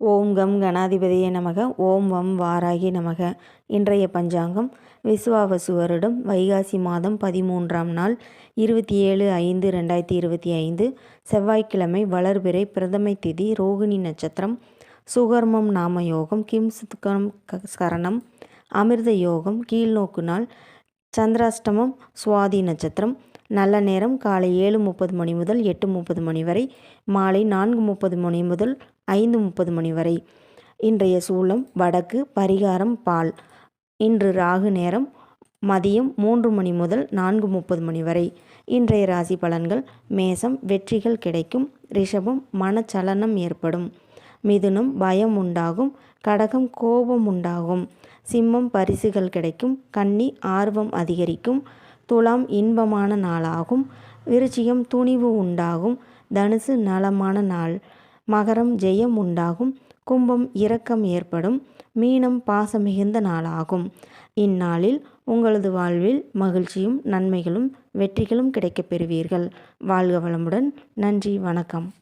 ஓம் come கணாதிபதியே நமக. ஓம் வம் வாராகி நமக. இன்றைய பஞ்சாங்கம் விசுவாவசு வருடம் வைகாசி மாதம் பதிமூன்றாம் நாள் இருபத்தி ஏழு ஐந்து ரெண்டாயிரத்தி இருபத்தி ஐந்து செவ்வாய்க்கிழமை வளர்பிறை பிரதமை திதி ரோகிணி நட்சத்திரம் சுகர்மம் நாம யோகம் கிம்சுத்கம் கரணம் அமிர்த யோகம் கீழ்நோக்கு நாள் சந்திராஷ்டமம் சுவாதி நட்சத்திரம் நல்ல நேரம் காலை ஏழு முப்பது மணி முதல் எட்டு முப்பது மணி வரை மாலை நான்கு முப்பது மணி முதல் ஐந்து முப்பது மணி வரை இன்றைய சூளம் வடக்கு பரிகாரம் பால். இன்று ராகு நேரம் மதியம் மூன்று மணி முதல் நான்கு முப்பது மணி வரை இன்றைய ராசி பலன்கள் மேசம் வெற்றிகள் கிடைக்கும் ரிஷபம் மனச்சலனம் ஏற்படும். மிதுனம் பயம் உண்டாகும் கடகம் கோபம் உண்டாகும். சிம்மம் பரிசுகள் கிடைக்கும் கன்னி ஆர்வம் அதிகரிக்கும் துலாம் இன்பமான நாளாகும் விருச்சிகம் துணிவு உண்டாகும் தனுசு நலமான நாள். மகரம் ஜெயம் உண்டாகும். கும்பம் இரக்கம் ஏற்படும். மீனம் பாசம் மிகுந்த நாளாகும். இந்நாளில் உங்களது வாழ்வில் மகிழ்ச்சியும் நன்மைகளும் வெற்றிகளும் கிடைக்கப் பெறுவீர்கள். வாழ்க வளமுடன். நன்றி. வணக்கம்.